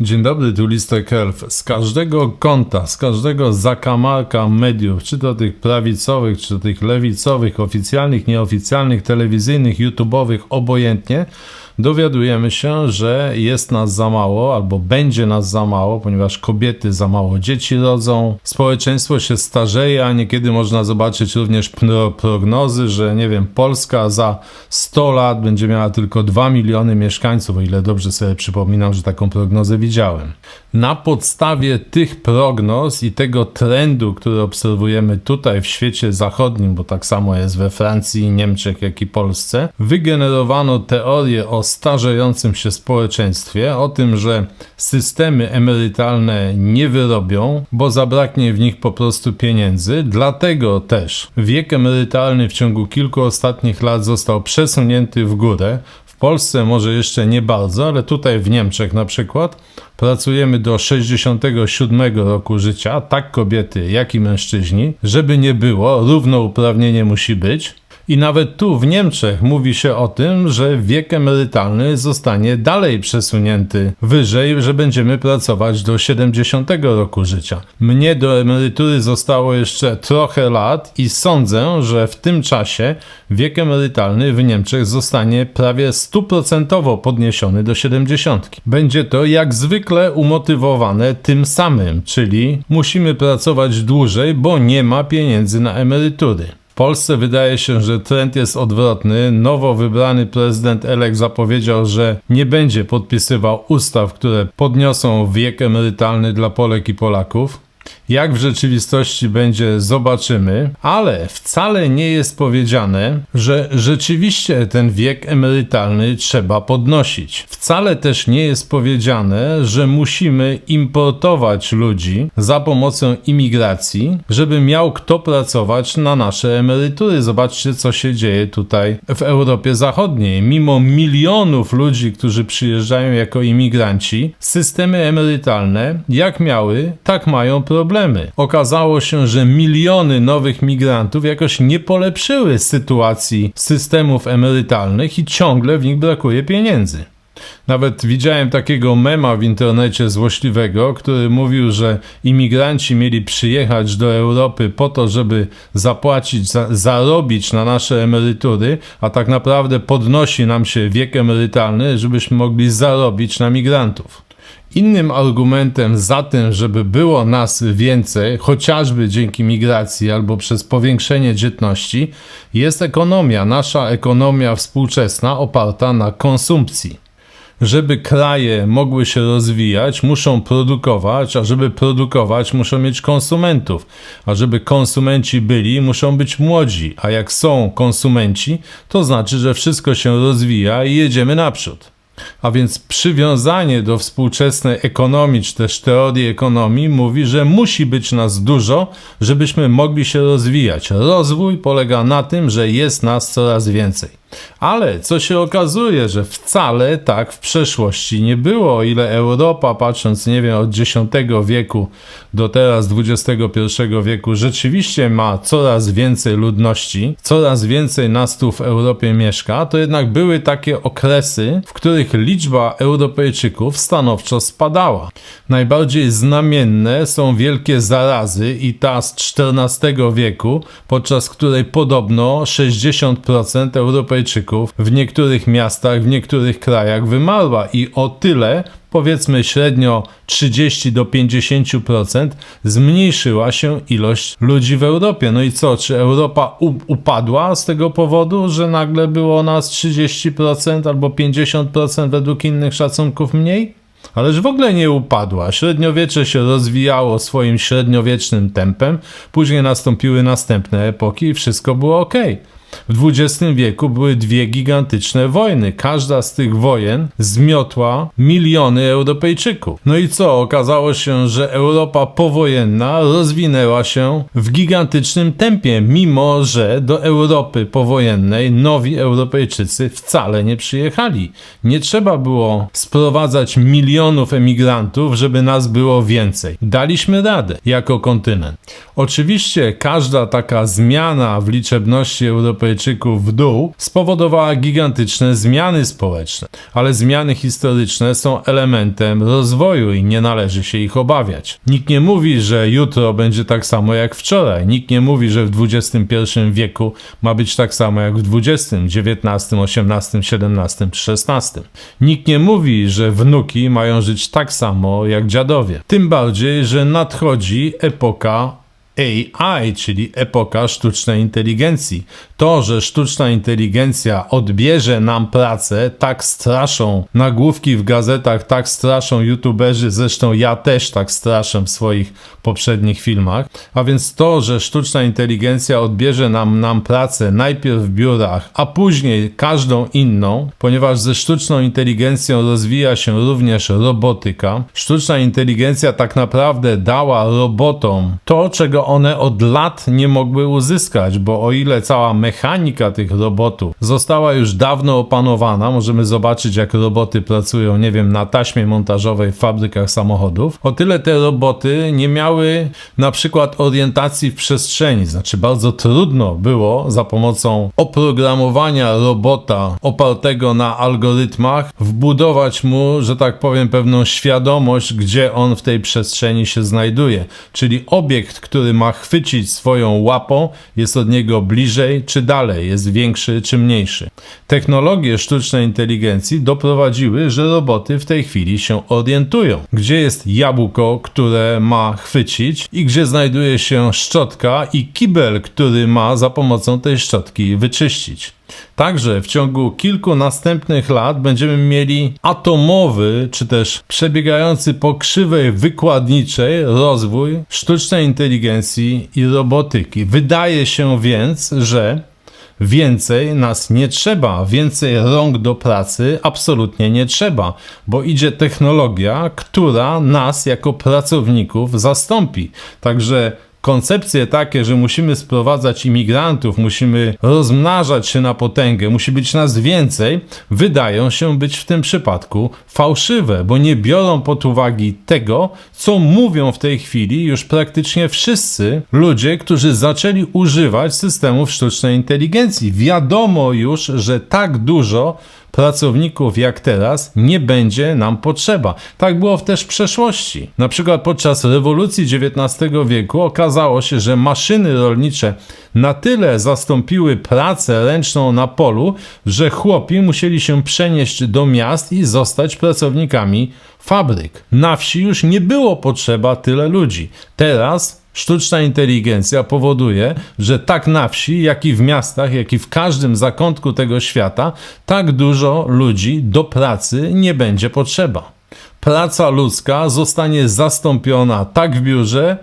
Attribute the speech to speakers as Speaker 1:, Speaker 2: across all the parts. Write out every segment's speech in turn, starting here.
Speaker 1: Dzień dobry, tu Listek Elf. Z każdego kąta, z każdego zakamarka mediów, czy to tych prawicowych, czy to tych lewicowych, oficjalnych, nieoficjalnych, telewizyjnych, youtubowych, obojętnie, dowiadujemy się, że jest nas za mało, albo będzie nas za mało, ponieważ kobiety za mało dzieci rodzą, społeczeństwo się starzeje, a niekiedy można zobaczyć również pro prognozy, że nie wiem, Polska za 100 lat będzie miała tylko 2 miliony mieszkańców, o ile dobrze sobie przypominam, że taką prognozę widziałem. Na podstawie tych prognoz i tego trendu, który obserwujemy tutaj w świecie zachodnim, bo tak samo jest we Francji, Niemczech, jak i Polsce, wygenerowano teorię o starzejącym się społeczeństwie, o tym, że systemy emerytalne nie wyrobią, bo zabraknie w nich po prostu pieniędzy. Dlatego też wiek emerytalny w ciągu kilku ostatnich lat został przesunięty w górę. Polsce może jeszcze nie bardzo, ale tutaj w Niemczech na przykład pracujemy do 67 roku życia, tak kobiety, jak i mężczyźni. Żeby nie było, równouprawnienie musi być. I nawet tu w Niemczech mówi się o tym, że wiek emerytalny zostanie dalej przesunięty wyżej, że będziemy pracować do 70 roku życia. Mnie do emerytury zostało jeszcze trochę lat i sądzę, że w tym czasie wiek emerytalny w Niemczech zostanie prawie stuprocentowo podniesiony do 70. Będzie to jak zwykle umotywowane tym samym, czyli musimy pracować dłużej, bo nie ma pieniędzy na emerytury. Polsce wydaje się, że trend jest odwrotny. Nowo wybrany prezydent Elek zapowiedział, że nie będzie podpisywał ustaw, które podniosą wiek emerytalny dla Polek i Polaków. Jak w rzeczywistości będzie, zobaczymy, ale wcale nie jest powiedziane, że rzeczywiście ten wiek emerytalny trzeba podnosić. Wcale też nie jest powiedziane, że musimy importować ludzi za pomocą imigracji, żeby miał kto pracować na nasze emerytury. Zobaczcie, co się dzieje tutaj w Europie Zachodniej. Mimo milionów ludzi, którzy przyjeżdżają jako imigranci, systemy emerytalne, jak miały, tak mają problemy. Okazało się, że miliony nowych migrantów jakoś nie polepszyły sytuacji systemów emerytalnych i ciągle w nich brakuje pieniędzy. Nawet widziałem takiego mema w internecie złośliwego, który mówił, że imigranci mieli przyjechać do Europy po to, żeby zapłacić, za, zarobić na nasze emerytury, a tak naprawdę podnosi nam się wiek emerytalny, żebyśmy mogli zarobić na migrantów. Innym argumentem za tym, żeby było nas więcej, chociażby dzięki migracji albo przez powiększenie dzietności, jest ekonomia, nasza ekonomia współczesna oparta na konsumpcji. Żeby kraje mogły się rozwijać, muszą produkować, a żeby produkować, muszą mieć konsumentów. A żeby konsumenci byli, muszą być młodzi. A jak są konsumenci, to znaczy, że wszystko się rozwija i jedziemy naprzód. A więc przywiązanie do współczesnej ekonomii, czy też teorii ekonomii mówi, że musi być nas dużo, żebyśmy mogli się rozwijać. Rozwój polega na tym, że jest nas coraz więcej. Ale co się okazuje, że wcale tak w przeszłości nie było, o ile Europa, patrząc, nie wiem, od X wieku do teraz XXI wieku, rzeczywiście ma coraz więcej ludności, coraz więcej nas tu w Europie mieszka, to jednak były takie okresy, w których liczba Europejczyków stanowczo spadała. Najbardziej znamienne są wielkie zarazy i ta z XIV wieku, podczas której podobno 60% Europejczyków w niektórych miastach, w niektórych krajach wymarła i o tyle powiedzmy średnio 30 do 50% zmniejszyła się ilość ludzi w Europie. No i co, czy Europa upadła z tego powodu, że nagle było nas 30% albo 50% według innych szacunków mniej? Ależ w ogóle nie upadła. Średniowiecze się rozwijało swoim średniowiecznym tempem, później nastąpiły następne epoki i wszystko było ok. W XX wieku były dwie gigantyczne wojny. Każda z tych wojen zmiotła miliony Europejczyków. No i co? Okazało się, że Europa powojenna rozwinęła się w gigantycznym tempie, mimo że do Europy powojennej nowi Europejczycy wcale nie przyjechali. Nie trzeba było sprowadzać milionów emigrantów, żeby nas było więcej. Daliśmy radę jako kontynent. Oczywiście każda taka zmiana w liczebności Europejczyków w dół spowodowała gigantyczne zmiany społeczne, ale zmiany historyczne są elementem rozwoju i nie należy się ich obawiać. Nikt nie mówi, że jutro będzie tak samo jak wczoraj. Nikt nie mówi, że w XXI wieku ma być tak samo jak w XX, XIX, XVIII, XVII czy XVI. Nikt nie mówi, że wnuki mają żyć tak samo jak dziadowie. Tym bardziej, że nadchodzi epoka AI, czyli epoka sztucznej inteligencji. To, że sztuczna inteligencja odbierze nam pracę, tak straszą nagłówki w gazetach, tak straszą youtuberzy, zresztą ja też tak straszę w swoich poprzednich filmach. A więc to, że sztuczna inteligencja odbierze nam, nam pracę najpierw w biurach, a później każdą inną, ponieważ ze sztuczną inteligencją rozwija się również robotyka. Sztuczna inteligencja tak naprawdę dała robotom to, czego one od lat nie mogły uzyskać, bo o ile cała mechanika tych robotów została już dawno opanowana, możemy zobaczyć jak roboty pracują, nie wiem, na taśmie montażowej w fabrykach samochodów, o tyle te roboty nie miały na przykład orientacji w przestrzeni, znaczy bardzo trudno było za pomocą oprogramowania robota opartego na algorytmach wbudować mu, że tak powiem, pewną świadomość, gdzie on w tej przestrzeni się znajduje. Czyli obiekt, który ma chwycić swoją łapą, jest od niego bliżej czy dalej, jest większy czy mniejszy. Technologie sztucznej inteligencji doprowadziły, że roboty w tej chwili się orientują. Gdzie jest jabłko, które ma chwycić i gdzie znajduje się szczotka i kibel, który ma za pomocą tej szczotki wyczyścić. Także w ciągu kilku następnych lat będziemy mieli atomowy, czy też przebiegający po krzywej wykładniczej rozwój sztucznej inteligencji i robotyki. Wydaje się więc, że Więcej nas nie trzeba, więcej rąk do pracy absolutnie nie trzeba, bo idzie technologia, która nas jako pracowników zastąpi. Także koncepcje takie, że musimy sprowadzać imigrantów, musimy rozmnażać się na potęgę, musi być nas więcej, wydają się być w tym przypadku fałszywe, bo nie biorą pod uwagę tego, co mówią w tej chwili już praktycznie wszyscy ludzie, którzy zaczęli używać systemów sztucznej inteligencji. Wiadomo już, że tak dużo pracowników jak teraz nie będzie nam potrzeba. Tak było też w przeszłości. Na przykład podczas rewolucji XIX wieku okazało się, że maszyny rolnicze na tyle zastąpiły pracę ręczną na polu, że chłopi musieli się przenieść do miast i zostać pracownikami fabryk. Na wsi już nie było potrzeba tyle ludzi. Teraz Sztuczna inteligencja powoduje, że tak na wsi, jak i w miastach, jak i w każdym zakątku tego świata, tak dużo ludzi do pracy nie będzie potrzeba. Praca ludzka zostanie zastąpiona tak w biurze,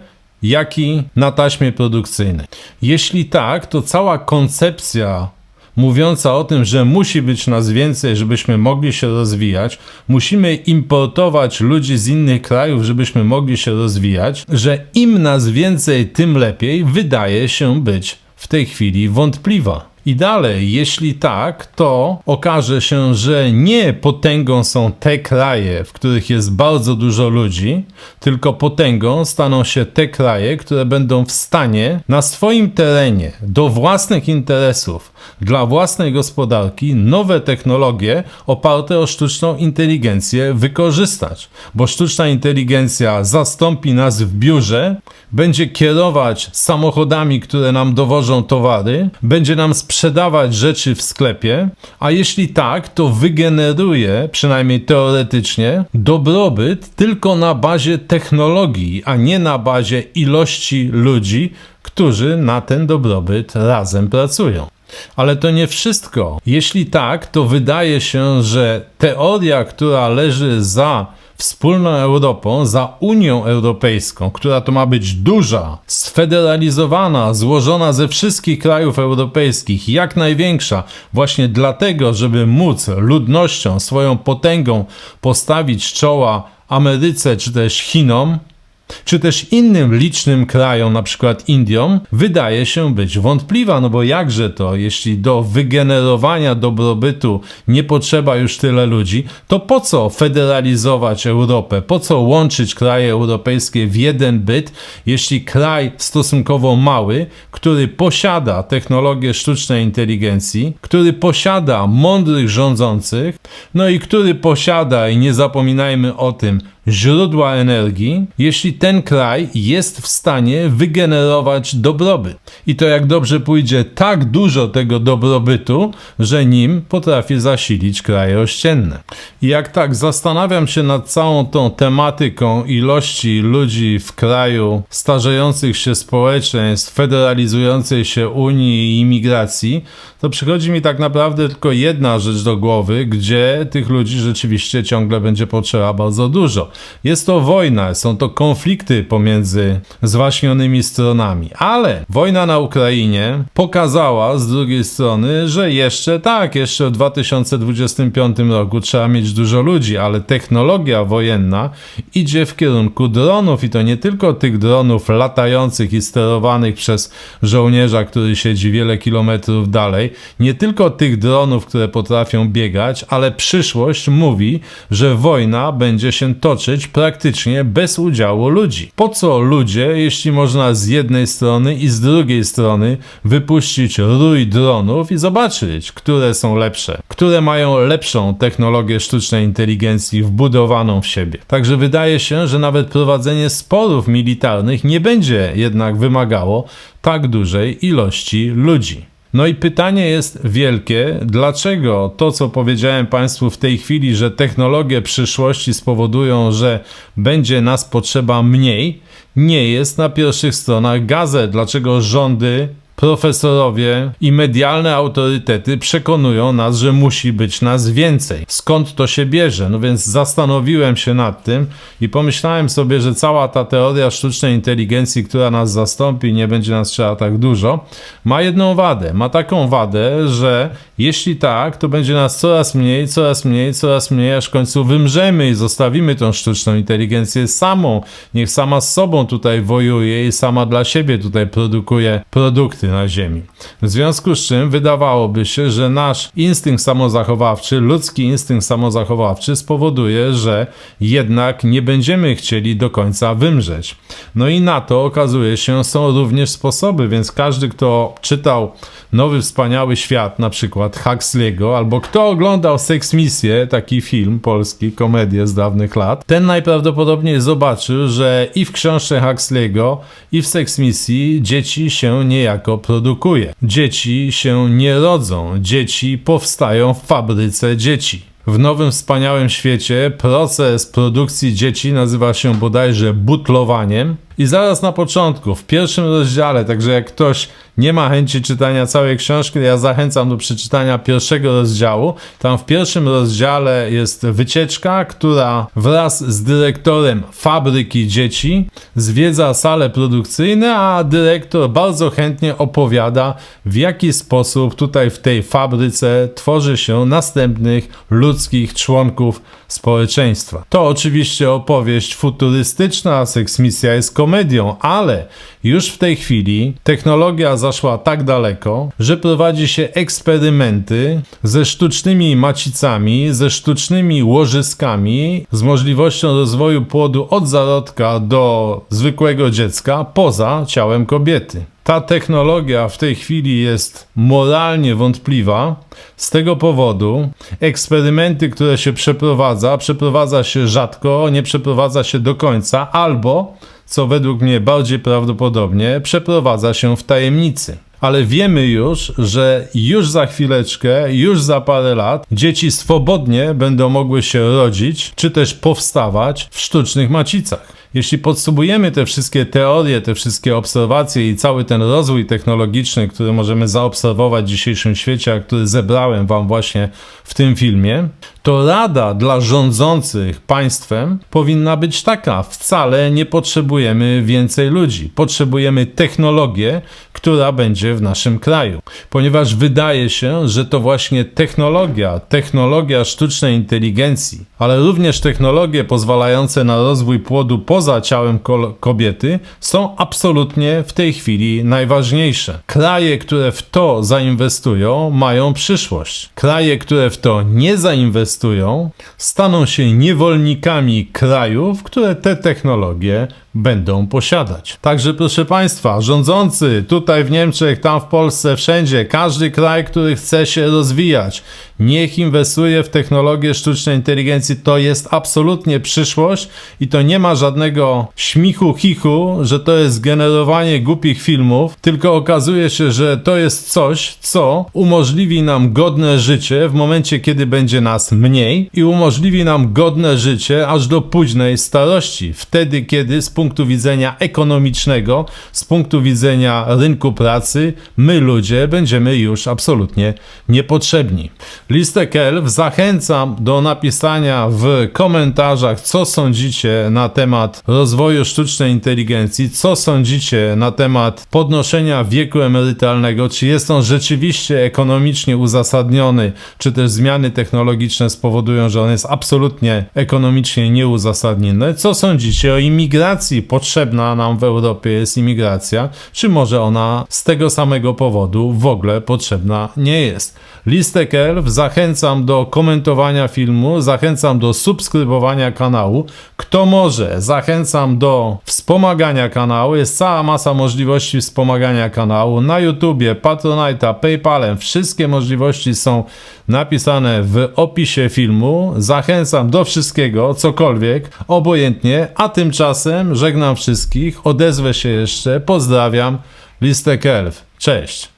Speaker 1: jak i na taśmie produkcyjnej. Jeśli tak, to cała koncepcja mówiąca o tym, że musi być nas więcej, żebyśmy mogli się rozwijać, musimy importować ludzi z innych krajów, żebyśmy mogli się rozwijać, że im nas więcej, tym lepiej, wydaje się być w tej chwili wątpliwa. I dalej, jeśli tak, to okaże się, że nie potęgą są te kraje, w których jest bardzo dużo ludzi, tylko potęgą staną się te kraje, które będą w stanie na swoim terenie, do własnych interesów, dla własnej gospodarki, nowe technologie oparte o sztuczną inteligencję wykorzystać. Bo sztuczna inteligencja zastąpi nas w biurze, będzie kierować samochodami, które nam dowożą towary, będzie nam sprzedawać sprzedawać rzeczy w sklepie, a jeśli tak, to wygeneruje, przynajmniej teoretycznie, dobrobyt tylko na bazie technologii, a nie na bazie ilości ludzi, którzy na ten dobrobyt razem pracują. Ale to nie wszystko. Jeśli tak, to wydaje się, że teoria, która leży za wspólną Europą, za Unią Europejską, która to ma być duża, sfederalizowana, złożona ze wszystkich krajów europejskich, jak największa, właśnie dlatego, żeby móc ludnością, swoją potęgą postawić czoła Ameryce czy też Chinom, czy też innym licznym krajom, na przykład Indiom, wydaje się być wątpliwa, no bo jakże to, jeśli do wygenerowania dobrobytu nie potrzeba już tyle ludzi, to po co federalizować Europę? Po co łączyć kraje europejskie w jeden byt, jeśli kraj stosunkowo mały, który posiada technologię sztucznej inteligencji, który posiada mądrych rządzących, no i który posiada, i nie zapominajmy o tym, źródła energii, jeśli ten kraj jest w stanie wygenerować dobrobyt. I to jak dobrze pójdzie, tak dużo tego dobrobytu, że nim potrafi zasilić kraje ościenne. I jak tak zastanawiam się nad całą tą tematyką ilości ludzi w kraju, starzejących się społeczeństw, federalizującej się Unii i imigracji, to przychodzi mi tak naprawdę tylko jedna rzecz do głowy, gdzie tych ludzi rzeczywiście ciągle będzie potrzeba bardzo dużo. Jest to wojna, są to konflikty pomiędzy zwaśnionymi stronami, ale wojna na Ukrainie pokazała z drugiej strony, że jeszcze tak, jeszcze w 2025 roku trzeba mieć dużo ludzi, ale technologia wojenna idzie w kierunku dronów i to nie tylko tych dronów latających i sterowanych przez żołnierza, który siedzi wiele kilometrów dalej, nie tylko tych dronów, które potrafią biegać, ale przyszłość mówi, że wojna będzie się toczyć praktycznie bez udziału ludzi. Po co ludzie, jeśli można z jednej strony i z drugiej strony wypuścić rój dronów i zobaczyć, które są lepsze, które mają lepszą technologię sztucznej inteligencji wbudowaną w siebie. Także wydaje się, że nawet prowadzenie sporów militarnych nie będzie jednak wymagało tak dużej ilości ludzi. No i pytanie jest wielkie, dlaczego to, co powiedziałem Państwu w tej chwili, że technologie przyszłości spowodują, że będzie nas potrzeba mniej, nie jest na pierwszych stronach gazet, dlaczego rządy profesorowie i medialne autorytety przekonują nas, że musi być nas więcej. Skąd to się bierze? No więc zastanowiłem się nad tym i pomyślałem sobie, że cała ta teoria sztucznej inteligencji, która nas zastąpi, nie będzie nas trzeba tak dużo, ma jedną wadę. Ma taką wadę, że jeśli tak, to będzie nas coraz mniej, coraz mniej, coraz mniej, aż w końcu wymrzemy i zostawimy tą sztuczną inteligencję samą. Niech sama z sobą tutaj wojuje i sama dla siebie tutaj produkuje produkty na Ziemi. W związku z czym wydawałoby się, że nasz instynkt samozachowawczy, ludzki instynkt samozachowawczy spowoduje, że jednak nie będziemy chcieli do końca wymrzeć. No i na to okazuje się są również sposoby, więc każdy, kto czytał Nowy Wspaniały Świat, na przykład Huxley'ego, albo kto oglądał Sex Misję, taki film polski, komedię z dawnych lat, ten najprawdopodobniej zobaczył, że i w książce Huxley'ego, i w Sex Misji dzieci się niejako produkuje. Dzieci się nie rodzą, dzieci powstają w fabryce dzieci. W nowym wspaniałym świecie proces produkcji dzieci nazywa się bodajże butlowaniem. I zaraz na początku, w pierwszym rozdziale, także jak ktoś nie ma chęci czytania całej książki, ja zachęcam do przeczytania pierwszego rozdziału. Tam w pierwszym rozdziale jest wycieczka, która wraz z dyrektorem fabryki dzieci zwiedza sale produkcyjne, a dyrektor bardzo chętnie opowiada, w jaki sposób tutaj w tej fabryce tworzy się następnych ludzkich członków społeczeństwa. To oczywiście opowieść futurystyczna, seksmisja jest komedią, ale już w tej chwili technologia zaszła tak daleko, że prowadzi się eksperymenty ze sztucznymi macicami, ze sztucznymi łożyskami, z możliwością rozwoju płodu od zarodka do zwykłego dziecka poza ciałem kobiety. Ta technologia w tej chwili jest moralnie wątpliwa. Z tego powodu eksperymenty, które się przeprowadza, przeprowadza się rzadko, nie przeprowadza się do końca, albo, co według mnie bardziej prawdopodobnie, przeprowadza się w tajemnicy ale wiemy już, że już za chwileczkę, już za parę lat dzieci swobodnie będą mogły się rodzić, czy też powstawać w sztucznych macicach. Jeśli podsumujemy te wszystkie teorie, te wszystkie obserwacje i cały ten rozwój technologiczny, który możemy zaobserwować w dzisiejszym świecie, a który zebrałem Wam właśnie w tym filmie, to rada dla rządzących państwem powinna być taka: wcale nie potrzebujemy więcej ludzi. Potrzebujemy technologię, która będzie w naszym kraju. Ponieważ wydaje się, że to właśnie technologia, technologia sztucznej inteligencji, ale również technologie pozwalające na rozwój płodu poza ciałem kol- kobiety są absolutnie w tej chwili najważniejsze. Kraje, które w to zainwestują, mają przyszłość. Kraje, które w to nie zainwestują, staną się niewolnikami krajów, które te technologie będą posiadać. Także proszę Państwa, rządzący tutaj w Niemczech, tam w Polsce, wszędzie, każdy kraj, który chce się rozwijać, niech inwestuje w technologię sztucznej inteligencji. To jest absolutnie przyszłość i to nie ma żadnego śmichu, chichu, że to jest generowanie głupich filmów, tylko okazuje się, że to jest coś, co umożliwi nam godne życie w momencie, kiedy będzie nas mniej i umożliwi nam godne życie aż do późnej starości. Wtedy, kiedy z punktu widzenia ekonomicznego, z punktu widzenia rynku pracy, my ludzie będziemy już absolutnie niepotrzebni. Listek Elf zachęcam do napisania w komentarzach, co sądzicie na temat rozwoju sztucznej inteligencji, co sądzicie na temat podnoszenia wieku emerytalnego, czy jest on rzeczywiście ekonomicznie uzasadniony, czy też zmiany technologiczne spowodują, że on jest absolutnie ekonomicznie nieuzasadniony. Co sądzicie o imigracji? Potrzebna nam w Europie jest imigracja, czy może ona z tego samego powodu w ogóle potrzebna nie jest? Listek Elf, zachęcam do komentowania filmu, zachęcam do subskrybowania kanału. Kto może, zachęcam do wspomagania kanału. Jest cała masa możliwości wspomagania kanału na YouTubie, Patronite'a, PayPalem. Wszystkie możliwości są napisane w opisie filmu. Zachęcam do wszystkiego, cokolwiek, obojętnie, a tymczasem żegnam wszystkich, odezwę się jeszcze, pozdrawiam, Listek Elf. Cześć!